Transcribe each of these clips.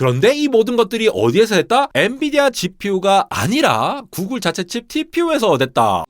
그런데 이 모든 것들이 어디에서 됐다? 엔비디아 GPU가 아니라 구글 자체 칩 TPU에서 됐다.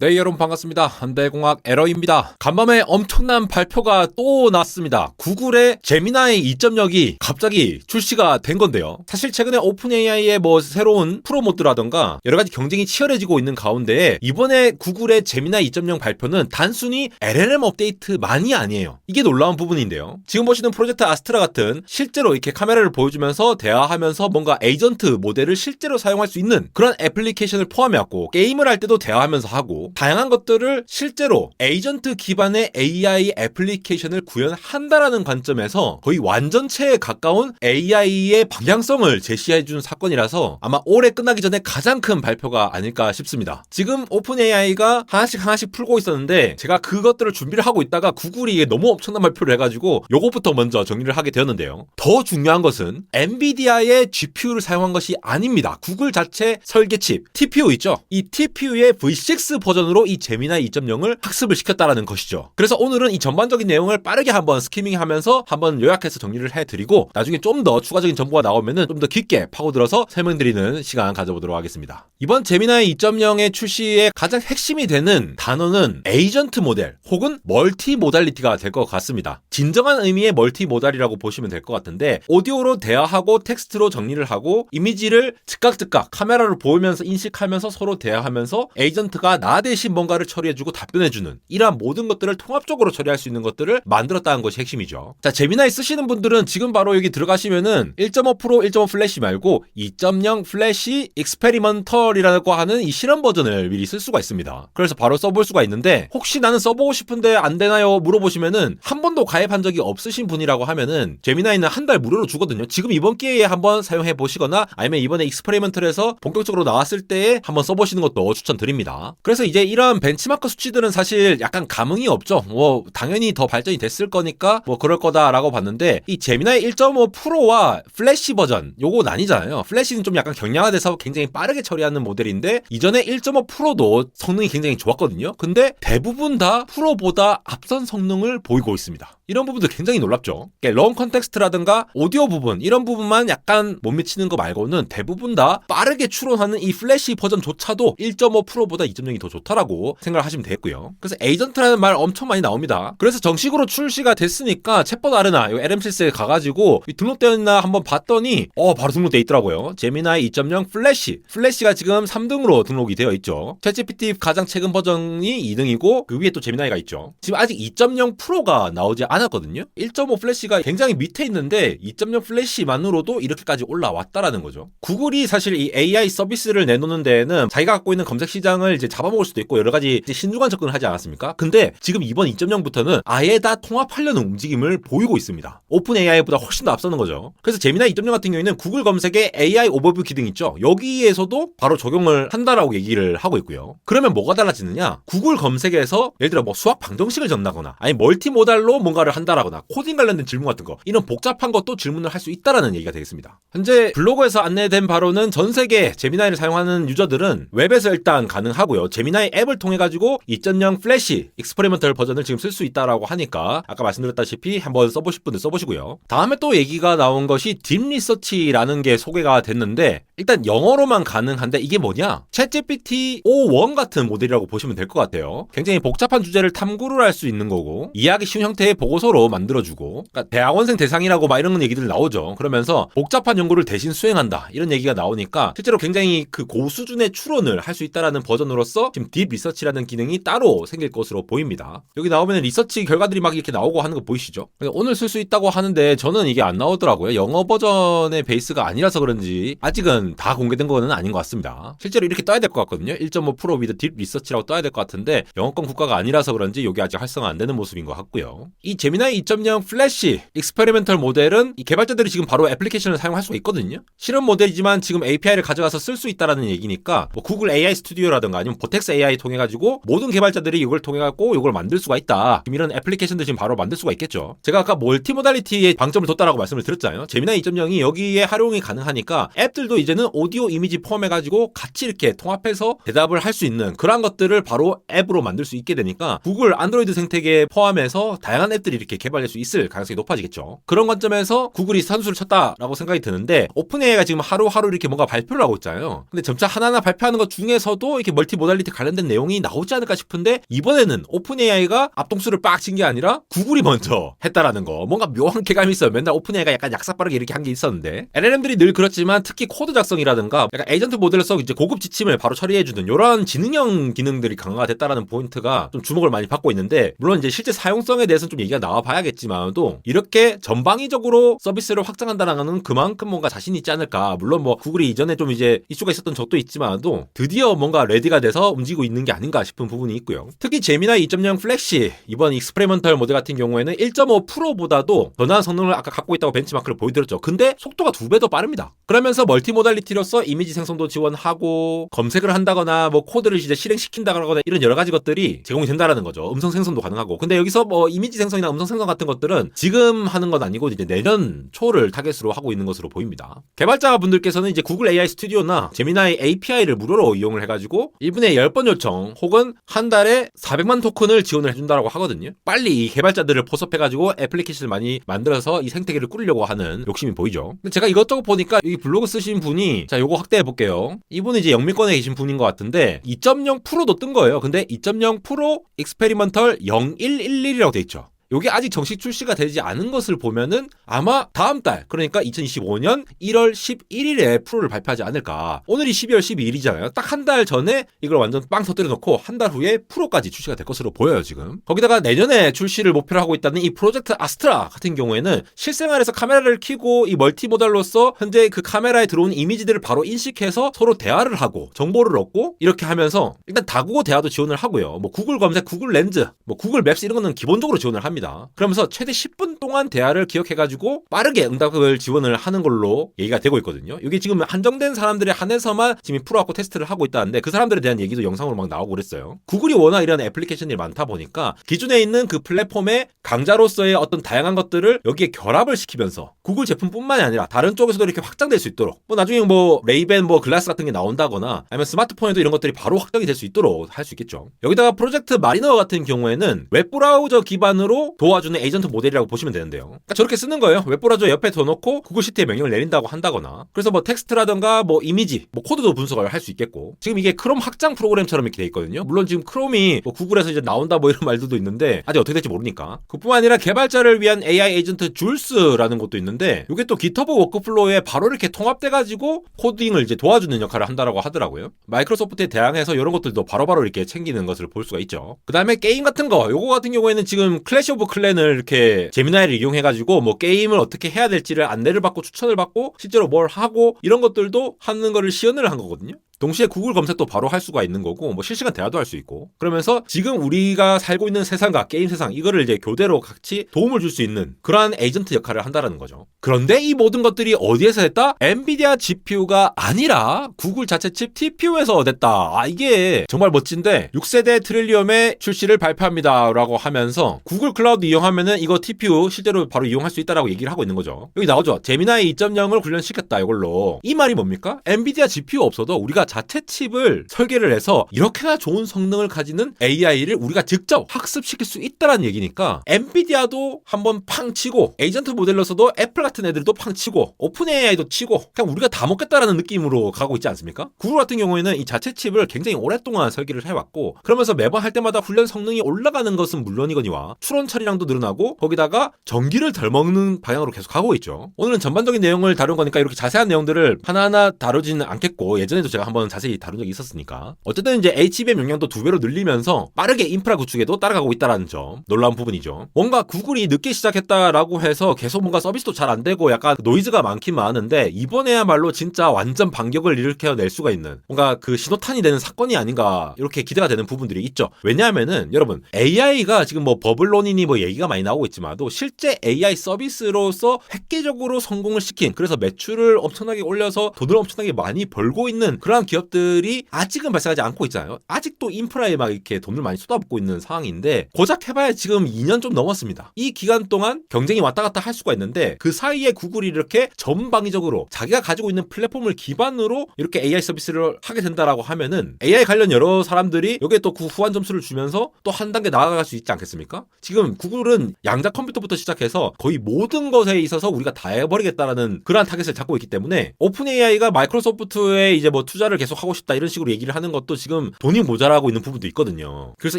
네 여러분 반갑습니다. 한대공학 에러입니다. 간밤에 엄청난 발표가 또 났습니다. 구글의 제미나이 2.0이 갑자기 출시가 된 건데요. 사실 최근에 오픈 AI의 뭐 새로운 프로 모드라던가 여러 가지 경쟁이 치열해지고 있는 가운데 이번에 구글의 제미나이 2.0 발표는 단순히 LLM 업데이트만이 아니에요. 이게 놀라운 부분인데요. 지금 보시는 프로젝트 아스트라 같은 실제로 이렇게 카메라를 보여주면서 대화하면서 뭔가 에이전트 모델을 실제로 사용할 수 있는 그런 애플리케이션을 포함해왔고 게임을 할 때도 대화하면서 하고 다양한 것들을 실제로 에이전트 기반의 AI 애플리케이션을 구현한다라는 관점에서 거의 완전체에 가까운 AI의 방향성을 제시해 준 사건이라서 아마 올해 끝나기 전에 가장 큰 발표가 아닐까 싶습니다. 지금 오픈 AI가 하나씩 하나씩 풀고 있었는데 제가 그것들을 준비를 하고 있다가 구글이 너무 엄청난 발표를 해가지고 요것부터 먼저 정리를 하게 되었는데요. 더 중요한 것은 엔비디아의 GPU를 사용한 것이 아닙니다. 구글 자체 설계칩 TPU 있죠? 이 TPU의 V6 버전 으로 이 제미나이 2.0을 학습을 시켰다라는 것이죠. 그래서 오늘은 이 전반적인 내용을 빠르게 한번 스키밍하면서 한번 요약해서 정리를 해드리고 나중에 좀 더 추가적인 정보가 나오면은 좀 더 깊게 파고들어서 설명드리는 시간 가져보도록 하겠습니다. 이번 제미나이 2.0의 출시의 가장 핵심이 되는 단어는 에이전트 모델 혹은 멀티 모달리티가 될 것 같습니다. 진정한 의미의 멀티 모달이라고 보시면 될 것 같은데 오디오로 대화하고 텍스트로 정리를 하고 이미지를 즉각즉각 카메라를 보이면서 인식하면서 서로 대화하면서 에이전트가 나대 신 뭔가를 처리해주고 답변해주는 이러한 모든 것들을 통합적으로 처리할 수 있는 것들을 만들었다는 것이 핵심이죠. 자 제미나이 쓰시는 분들은 지금 바로 여기 들어가시면은 1.5 프로 1.5 플래시 말고 2.0 플래시 익스페리먼털이라고 하는 이 실험 버전을 미리 쓸 수가 있습니다. 그래서 바로 써볼 수가 있는데 혹시 나는 써보고 싶은데 안 되나요? 물어보시면은 한 번도 가입한 적이 없으신 분이라고 하면은 제미나이는 한 달 무료로 주거든요. 지금 이번 기회에 한번 사용해 보시거나 아니면 이번에 익스페리먼털에서 본격적으로 나왔을 때에 한번 써보시는 것도 추천드립니다. 그래서 이제 이런 벤치마크 수치들은 사실 약간 감흥이 없죠. 뭐 당연히 더 발전이 됐을 거니까 뭐 그럴 거다라고 봤는데 이 제미나이 1.5 프로와 플래시 버전 요거 나뉘잖아요. 플래시는 좀 약간 경량화돼서 굉장히 빠르게 처리하는 모델인데 이전에 1.5 프로도 성능이 굉장히 좋았거든요. 근데 대부분 다 프로보다 앞선 성능을 보이고 있습니다. 이런 부분들 굉장히 놀랍죠. 런 컨텍스트라든가 오디오 부분 이런 부분만 약간 못 미치는 거 말고는 대부분 다 빠르게 추론하는 이 플래시 버전조차도 1.5 프로보다 2.0이 더 좋다라고 생각을 하시면 되겠고요. 그래서 에이전트라는 말 엄청 많이 나옵니다. 그래서 정식으로 출시가 됐으니까 챗봇 아르나 이 LM7에 가가지고 등록되어 있나 한번 봤더니 어 바로 등록돼 있더라고요. 제미나이 2.0 플래시 플래시가 지금 3등으로 등록이 되어 있죠. 챗GPT 가장 최근 버전이 2등이고 그 위에 또 제미나이가 있죠. 지금 아직 2.0 프로가 나오지 않 았거든요. 1.5 플래시가 굉장히 밑에 있는데 2.0 플래시만으로도 이렇게까지 올라왔다라는 거죠. 구글이 사실 이 AI 서비스를 내놓는 데에는 자기가 갖고 있는 검색 시장을 이제 잡아먹을 수도 있고 여러 가지 신중한 접근을 하지 않았습니까? 근데 지금 이번 2.0부터는 아예 다 통합하려는 움직임을 보이고 있습니다. 오픈 AI보다 훨씬 더 앞서는 거죠. 그래서 제미나 2.0 같은 경우에는 구글 검색에 AI 오버뷰 기능 있죠. 여기에서도 바로 적용을 한다라고 얘기를 하고 있고요. 그러면 뭐가 달라지느냐? 구글 검색에서 예를 들어 뭐 수학 방정식을 적나거나 아니 멀티모달로 뭔가를 한다라거나 코딩 관련된 질문 같은 거 이런 복잡한 것도 질문을 할 수 있다라는 얘기가 되겠습니다. 현재 블로그에서 안내된 바로는 전 세계 제미나이를 사용하는 유저들은 웹에서 일단 가능하고요. 제미나이 앱을 통해 가지고 2.0 플래시 익스퍼리먼털 버전을 지금 쓸 수 있다라고 하니까 아까 말씀드렸다시피 한번 써보실 분들 써보시고요. 다음에 또 얘기가 나온 것이 딥 리서치라는 게 소개가 됐는데 일단 영어로만 가능한데 이게 뭐냐? 챗GPT 5.1 같은 모델이라고 보시면 될 것 같아요. 굉장히 복잡한 주제를 탐구를 할 수 있는 거고 이해하기 쉬운 형태의 보고서로 만들어주고 그러니까 대학원생 대상이라고 막 이런 얘기들 나오죠. 그러면서 복잡한 연구를 대신 수행한다 이런 얘기가 나오니까 실제로 굉장히 그 고수준의 추론을 할 수 있다라는 버전으로서 지금 딥 리서치라는 기능이 따로 생길 것으로 보입니다. 여기 나오면 리서치 결과들이 막 이렇게 나오고 하는 거 보이시죠? 오늘 쓸 수 있다고 하는데 저는 이게 안 나오더라고요. 영어 버전의 베이스가 아니라서 그런지 아직은 다 공개된 거는 아닌 것 같습니다. 실제로 이렇게 떠야 될 것 같거든요. 1.5 프로 위드 딥 리서치라고 떠야 될 것 같은데 영어권 국가가 아니라서 그런지 이게 아직 활성화 안 되는 모습인 것 같고요. 이 제미나이 2.0 플래시 익스페리멘털 모델은 이 개발자들이 지금 바로 애플리케이션을 사용할 수가 있거든요. 실험 모델이지만 지금 API를 가져가서 쓸 수 있다라는 얘기니까 뭐 구글 AI 스튜디오라든가 아니면 보텍스 AI 통해 가지고 모든 개발자들이 이걸 통해 갖고 이걸 만들 수가 있다. 이런 애플리케이션들 지금 바로 만들 수가 있겠죠. 제가 아까 멀티모달리티에 방점을 뒀다라고 말씀을 드렸잖아요. 제미나이 2.0이 여기에 활용이 가능하니까 앱들도 이제는 경우에는 오디오 이미지 포함해가지고 같이 이렇게 통합해서 대답을 할 수 있는 그런 것들을 바로 앱으로 만들 수 있게 되니까 구글 안드로이드 생태계 포함해서 다양한 앱들이 이렇게 개발될 수 있을 가능성이 높아지겠죠. 그런 관점에서 구글이 선수를 쳤다라고 생각이 드는데 오픈AI가 지금 하루하루 이렇게 뭔가 발표를 하고 있잖아요. 근데 점차 하나하나 발표하는 것 중에서도 이렇게 멀티 모달리티 관련된 내용이 나오지 않을까 싶은데 이번에는 오픈AI가 앞동수를 빡 친 게 아니라 구글이 먼저 했다라는 거. 뭔가 묘한 쾌감이 있어요. 맨날 오픈AI가 약간 약삭빠르게 이렇게 한 게 있었는데 LLM들이 늘 그렇지만 특히 코드 작성 이라든가 약간 에이전트 모델로서 이제 고급 지침을 바로 처리해주는 이런 지능형 기능들이 강화가 됐다라는 포인트가 좀 주목을 많이 받고 있는데 물론 이제 실제 사용성에 대해서는 좀 얘기가 나와 봐야겠지만도 이렇게 전방위적으로 서비스를 확장한다는 건 그만큼 뭔가 자신 있지 않을까. 물론 뭐 구글이 이전에 좀 이제 이슈가 있었던 적도 있지만도 드디어 뭔가 레디가 돼서 움직이고 있는 게 아닌가 싶은 부분이 있고요. 특히 제미나이 2.0 플렉시 이번 익스페리먼털 모델 같은 경우에는 1.5%보다도 더 나은 성능을 아까 갖고 있다고 벤치마크를 보여드렸죠. 근데 속도가 두 배 더 빠릅니다. 그러면서 멀티모 달리티로서 이미지 생성도 지원하고 검색을 한다거나 뭐 코드를 이제 실행시킨다거나 이런 여러 가지 것들이 제공이 된다라는 거죠. 음성 생성도 가능하고. 근데 여기서 뭐 이미지 생성이나 음성 생성 같은 것들은 지금 하는 건 아니고 이제 내년 초를 타겟으로 하고 있는 것으로 보입니다. 개발자 분들께서는 이제 구글 AI 스튜디오나 제미나이 API를 무료로 이용을 해가지고 1분에 10번 요청 혹은 한 달에 400만 토큰을 지원을 해준다라고 하거든요. 빨리 이 개발자들을 포섭해가지고 애플리케이션을 많이 만들어서 이 생태계를 꾸리려고 하는 욕심이 보이죠. 근데 제가 이것저것 보니까 이 블로그 쓰신 분이 자 요거 확대해 볼게요. 이분은 이제 영미권에 계신 분인 것 같은데 2.0%도 뜬 거예요. 근데 2.0% 익스페리먼털 0111이라고 돼 있죠. 요게 아직 정식 출시가 되지 않은 것을 보면은 아마 다음 달 그러니까 2025년 1월 11일에 프로를 발표하지 않을까. 오늘이 12월 12일이잖아요. 딱 한 달 전에 이걸 완전 빵 터뜨려 놓고 한 달 후에 프로까지 출시가 될 것으로 보여요, 지금. 거기다가 내년에 출시를 목표로 하고 있다는 이 프로젝트 아스트라 같은 경우에는 실생활에서 카메라를 켜고 이 멀티모달로서 현재 그 카메라에 들어온 이미지들을 바로 인식해서 서로 대화를 하고 정보를 얻고 이렇게 하면서 일단 다국어 대화도 지원을 하고요. 뭐 구글 검색, 구글 렌즈, 뭐 구글 맵스 이런 거는 기본적으로 지원을 합니다. 그러면서 최대 10분 동안 대화를 기억해가지고 빠르게 응답을 지원을 하는 걸로 얘기가 되고 있거든요. 이게 지금 한정된 사람들에 한해서만 지금 풀어갖고 테스트를 하고 있다는데 그 사람들에 대한 얘기도 영상으로 막 나오고 그랬어요. 구글이 워낙 이런 애플리케이션이 많다 보니까 기존에 있는 그 플랫폼의 강자로서의 어떤 다양한 것들을 여기에 결합을 시키면서 구글 제품뿐만이 아니라 다른 쪽에서도 이렇게 확장될 수 있도록 뭐 나중에 뭐 레이벤 뭐 글라스 같은 게 나온다거나 아니면 스마트폰에도 이런 것들이 바로 확장이 될 수 있도록 할 수 있겠죠. 여기다가 프로젝트 마리너 같은 경우에는 웹 브라우저 기반으로 도와주는 에이전트 모델이라고 보시면 되는데요. 그러니까 저렇게 쓰는 거예요. 웹브라우저 옆에 둬놓고 구글 시트에 명령을 내린다고 한다거나 그래서 뭐 텍스트라던가 뭐 이미지, 뭐 코드도 분석을 할 수 있겠고 지금 이게 크롬 확장 프로그램처럼 이렇게 돼 있거든요. 물론 지금 크롬이 뭐 구글에서 이제 나온다 뭐 이런 말들도 있는데 아직 어떻게 될지 모르니까 그뿐만 아니라 개발자를 위한 AI 에이전트 줄스라는 것도 있는데 이게 또 기터브 워크플로우에 바로 이렇게 통합돼가지고 코딩을 이제 도와주는 역할을 한다라고 하더라고요. 마이크로소프트에 대항해서 이런 것들도 바로바로 이렇게 챙기는 것을 볼 수가 있죠. 그 다음에 게임 같은 거, 요거 같은 경우에는 지금 클래시 오브 클랜을 이렇게 제미나이를 이용해가지고 뭐 게임을 어떻게 해야 될지를 안내를 받고 추천을 받고 실제로 뭘 하고 이런 것들도 하는 거를 시연을 한 거거든요. 동시에 구글 검색도 바로 할 수가 있는 거고 뭐 실시간 대화도 할 수 있고 그러면서 지금 우리가 살고 있는 세상과 게임 세상 이거를 이제 교대로 같이 도움을 줄 수 있는 그러한 에이전트 역할을 한다라는 거죠. 그런데 이 모든 것들이 어디에서 됐다? 엔비디아 GPU가 아니라 구글 자체 칩 TPU에서 됐다. 아 이게 정말 멋진데 6세대 트릴리엄의 출시를 발표합니다라고 하면서 구글 클라우드 이용하면은 이거 TPU 실제로 바로 이용할 수 있다라고 얘기를 하고 있는 거죠. 여기 나오죠. 제미나이 2.0을 훈련시켰다 이걸로. 이 말이 뭡니까? 엔비디아 GPU 없어도 우리가 자체 칩을 설계를 해서 이렇게나 좋은 성능을 가지는 AI를 우리가 직접 학습시킬 수 있다라는 얘기니까 엔비디아도 한번 팡 치고 에이전트 모델로서도 애플 같은 애들도 팡 치고 오픈 AI도 치고 그냥 우리가 다 먹겠다라는 느낌으로 가고 있지 않습니까? 구글 같은 경우에는 이 자체 칩을 굉장히 오랫동안 설계를 해왔고 그러면서 매번 할 때마다 훈련 성능이 올라가는 것은 물론이거니와 추론 처리량도 늘어나고 거기다가 전기를 덜 먹는 방향으로 계속 가고 있죠. 오늘은 전반적인 내용을 다룬 거니까 이렇게 자세한 내용들을 하나하나 다루지는 않겠고 예전에도 제가 한번 자세히 다룬 적이 있었으니까 어쨌든 이제 HBM 용량도 두 배로 늘리면서 빠르게 인프라 구축에도 따라가고 있다라는 점 놀라운 부분이죠. 뭔가 구글이 늦게 시작했다라고 해서 계속 뭔가 서비스도 잘 안 되고 약간 노이즈가 많긴 많은데 이번에야말로 진짜 완전 반격을 일으켜 낼 수가 있는 뭔가 그 신호탄이 되는 사건이 아닌가 이렇게 기대가 되는 부분들이 있죠. 왜냐하면은 여러분 AI가 지금 뭐 버블론이니 뭐 얘기가 많이 나오고 있지만도 실제 AI 서비스로서 획기적으로 성공을 시킨 그래서 매출을 엄청나게 올려서 돈을 엄청나게 많이 벌고 있는 그러한 기업들이 아직은 발생하지 않고 있잖아요. 아직도 인프라에 막 이렇게 돈을 많이 쏟아붓고 있는 상황인데 고작 해봐야 지금 2년 좀 넘었습니다. 이 기간 동안 경쟁이 왔다 갔다 할 수가 있는데 그 사이에 구글이 이렇게 전방위적으로 자기가 가지고 있는 플랫폼을 기반으로 이렇게 AI 서비스를 하게 된다라고 하면은 AI 관련 여러 사람들이 여기에 또 그 후한 점수를 주면서 또 한 단계 나아갈 수 있지 않겠습니까? 지금 구글은 양자 컴퓨터부터 시작해서 거의 모든 것에 있어서 우리가 다 해버리겠다라는 그러한 타겟을 잡고 있기 때문에 오픈 AI가 마이크로소프트에 이제 뭐 투자를 계속 하고 싶다 이런 식으로 얘기를 하는 것도 지금 돈이 모자라고 있는 부분도 있거든요. 그래서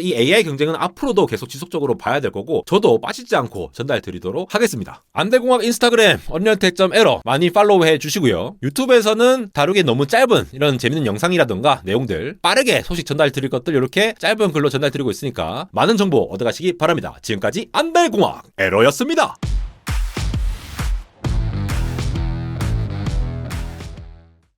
이 AI 경쟁은 앞으로도 계속 지속적으로 봐야 될 거고 저도 빠지지 않고 전달 드리도록 하겠습니다. 안대공학 인스타그램 언리얼텍.에러 많이 팔로우해 주시고요. 유튜브에서는 다루기 너무 짧은 이런 재밌는 영상이라던가 내용들 빠르게 소식 전달 드릴 것들 이렇게 짧은 글로 전달 드리고 있으니까 많은 정보 얻어가시기 바랍니다. 지금까지 안대공학 에러였습니다.